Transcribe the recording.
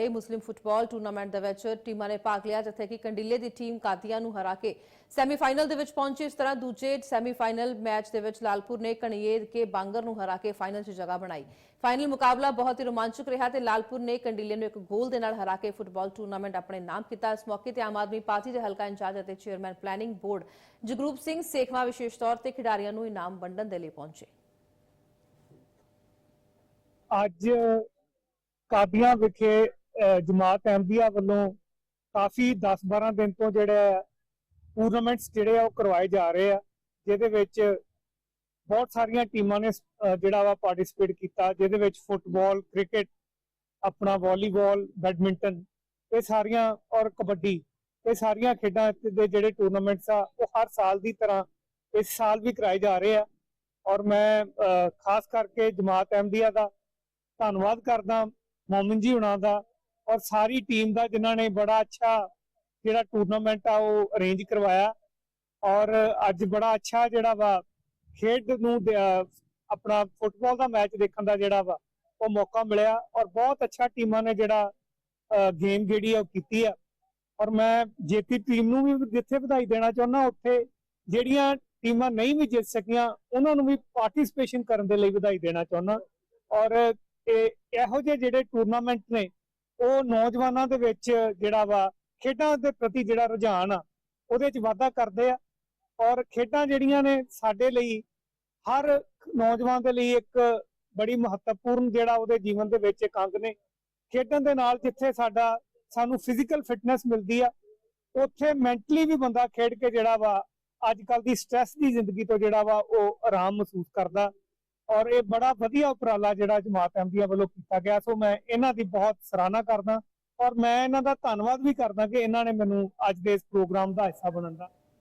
ਰਹੇ ਮੁਸਲਿਮ football tournament ਦੇ ਵਿੱਚ ਟੀਮਾਂ ਨੇ ਭਾਗ ਲਿਆ, ਜਿੱਥੇ ਕਿ ਕੰਡੀਲੇ ਦੀ ਟੀਮ ਕਾਦੀਆਂ ਨੂੰ ਹਰਾ ਕੇ ਸੈਮੀਫਾਈਨਲ ਦੇ ਵਿੱਚ ਪਹੁੰਚੀ। ਇਸ ਤਰ੍ਹਾਂ ਦੂਜੇ ਸੈਮੀਫਾਈਨਲ ਮੈਚ ਦੇ ਵਿੱਚ ਲਾਲਪੁਰ ਨੇ ਕਣੀਏ ਕੇ ਬਾਂਗਰ ਨੂੰ ਹਰਾ ਕੇ ਫਾਈਨਲ 'ਚ ਜਗ੍ਹਾ ਬਣਾਈ। ਫਾਈਨਲ ਮੁਕਾਬਲਾ ਬਹੁਤ ਹੀ ਰੋਮਾਂਚਕ ਰਿਹਾ ਤੇ ਲਾਲਪੁਰ ਨੇ ਕੰਡੀਲੇ ਨੂੰ ਇੱਕ ਗੋਲ ਦੇ ਨਾਲ ਹਰਾ ਕੇ ਫੁੱਟਬਾਲ ਟੂਰਨਾਮੈਂਟ ਆਪਣੇ ਨਾਮ ਕੀਤਾ। ਇਸ ਮੌਕੇ ਤੇ ਆਮ ਆਦਮੀ ਪਾਰਟੀ ਦੇ ਹਲਕਾ ਇੰਚਾਰਜ ਅਤੇ chairman planning board Jagroop Singh Sekhwan ਵਿਸ਼ੇਸ਼ ਤੌਰ ਤੇ ਖਿਡਾਰੀਆਂ ਨੂੰ ਇਨਾਮ ਵੰਡਣ ਦੇ ਲਈ ਪਹੁੰਚੇ। ਅੱਜ ਕਾਦੀਆਂ ਵਿਖੇ ਜਮਾਤ ਅਹਿਮਦੀਆ ਵੱਲੋਂ ਕਾਫੀ 10-12 ਦਿਨ ਤੋਂ ਜਿਹੜਾ ਟੂਰਨਾਮੈਂਟਸ ਜਿਹੜੇ ਆ ਉਹ ਕਰਵਾਏ ਜਾ ਰਹੇ ਆ, ਜਿਹਦੇ ਵਿੱਚ ਬਹੁਤ ਸਾਰੀਆਂ ਟੀਮਾਂ ਨੇ ਜਿਹੜਾ ਵਾ ਪਾਰਟਿਸਿਪੇਟ ਕੀਤਾ, ਜਿਹਦੇ ਵਿੱਚ ਫੁੱਟਬਾਲ ਕ੍ਰਿਕਟ ਆਪਣਾ ਵਾਲੀਬਾਲ ਬੈਡਮਿੰਟਨ ਇਹ ਸਾਰੀਆਂ ਔਰ ਕਬੱਡੀ ਇਹ ਸਾਰੀਆਂ ਖੇਡਾਂ ਦੇ ਜਿਹੜੇ ਟੂਰਨਾਮੈਂਟਸ ਆ, ਉਹ ਹਰ ਸਾਲ ਦੀ ਤਰ੍ਹਾਂ ਇਸ ਸਾਲ ਵੀ ਕਰਾਏ ਜਾ ਰਹੇ ਆ। ਔਰ ਮੈਂ ਖਾਸ ਕਰਕੇ ਜਮਾਤ ਅਹਿਮਦੀਆ ਦਾ ਧੰਨਵਾਦ ਕਰਦਾ, ਮੋਮਨ ਜੀ ਹੁਣਾਂ ਦਾ ਔਰ ਸਾਰੀ ਟੀਮ ਦਾ ਜਿਨ੍ਹਾਂ ਨੇ ਬੜਾ ਅੱਛਾ ਜਿਹੜਾ ਟੂਰਨਾਮੈਂਟ ਆ ਉਹ ਅਰੇਂਜ ਕਰਵਾਇਆ। ਔਰ ਅੱਜ ਬੜਾ ਅੱਛਾ ਜਿਹੜਾ ਵਾ, ਖੇਡ ਨੂੰ ਆਪਣਾ ਫੁੱਟਬਾਲ ਦਾ ਮੈਚ ਦੇਖਣ ਦਾ ਜਿਹੜਾ ਵਾ, ਉਹ ਮੌਕਾ ਮਿਲਿਆ। ਔਰ ਬਹੁਤ ਅੱਛਾ ਟੀਮਾਂ ਨੇ ਜਿਹੜਾ ਗੇਮ ਜਿਹੜੀ ਆ ਉਹ ਕੀਤੀ ਆ। ਔਰ ਮੈਂ ਜੇਤੀ ਟੀਮ ਨੂੰ ਵੀ ਜਿੱਥੇ ਵਧਾਈ ਦੇਣਾ ਚਾਹੁੰਦਾ, ਉੱਥੇ ਜਿਹੜੀਆਂ ਟੀਮਾਂ ਨਹੀਂ ਵੀ ਜਿੱਤ ਸਕੀਆਂ, ਉਹਨਾਂ ਨੂੰ ਵੀ ਪਾਰਟਿਸਿਪੇਸ਼ਨ ਕਰਨ ਦੇ ਲਈ ਵਧਾਈ ਦੇਣਾ ਚਾਹੁੰਦਾ। ਔਰ ਇਹ, ਇਹੋ ਜਿਹੇ ਜਿਹੜੇ ਟੂਰਨਾਮੈਂਟ ਨੇ ਉਹ ਨੌਜਵਾਨਾਂ ਦੇ ਵਿੱਚ ਜਿਹੜਾ ਵਾ, ਖੇਡਾਂ ਦੇ ਪ੍ਰਤੀ ਜਿਹੜਾ ਰੁਝਾਨ ਆ, ਉਹਦੇ 'ਚ ਵਾਧਾ ਕਰਦੇ ਆ। ਔਰ ਖੇਡਾਂ ਜਿਹੜੀਆਂ ਨੇ ਸਾਡੇ ਲਈ, ਹਰ ਨੌਜਵਾਨ ਦੇ ਲਈ ਇੱਕ ਬੜੀ ਮਹੱਤਵਪੂਰਨ ਜਿਹੜਾ ਉਹਦੇ ਜੀਵਨ ਦੇ ਵਿੱਚ ਇੱਕ ਅੰਗ ਨੇ। ਖੇਡਣ ਦੇ ਨਾਲ ਜਿੱਥੇ ਸਾਡਾ, ਸਾਨੂੰ ਫਿਜ਼ੀਕਲ ਫਿਟਨੈਸ ਮਿਲਦੀ ਆ, ਉੱਥੇ ਮੈਂਟਲੀ ਵੀ ਬੰਦਾ ਖੇਡ ਕੇ ਜਿਹੜਾ ਵਾ, ਅੱਜ ਕੱਲ ਦੀ ਸਟ੍ਰੈਸ ਦੀ ਜ਼ਿੰਦਗੀ ਤੋਂ ਜਿਹੜਾ ਵਾ, ਉਹ ਆਰਾਮ ਮਹਿਸੂਸ ਕਰਦਾ। ਔਰ ਇਹ ਬੜਾ ਵਧੀਆ ਉਪਰਾਲਾ ਜਿਹੜਾ ਜਮਾਤ ਅਹਿਮਦੀਆ ਵੱਲੋਂ ਕੀਤਾ ਗਿਆ। ਸੋ ਮੈਂ ਇਹਨਾਂ ਦੀ ਬਹੁਤ ਸਰਾਹਨਾ ਕਰਦਾ ਔਰ ਮੈਂ ਇਹਨਾਂ ਦਾ ਧੰਨਵਾਦ ਵੀ ਕਰਦਾ ਕਿ ਇਹਨਾਂ ਨੇ ਮੈਨੂੰ ਅੱਜ ਦੇ ਇਸ ਪ੍ਰੋਗਰਾਮ ਦਾ ਹਿੱਸਾ ਬਣਨ ਦਾ।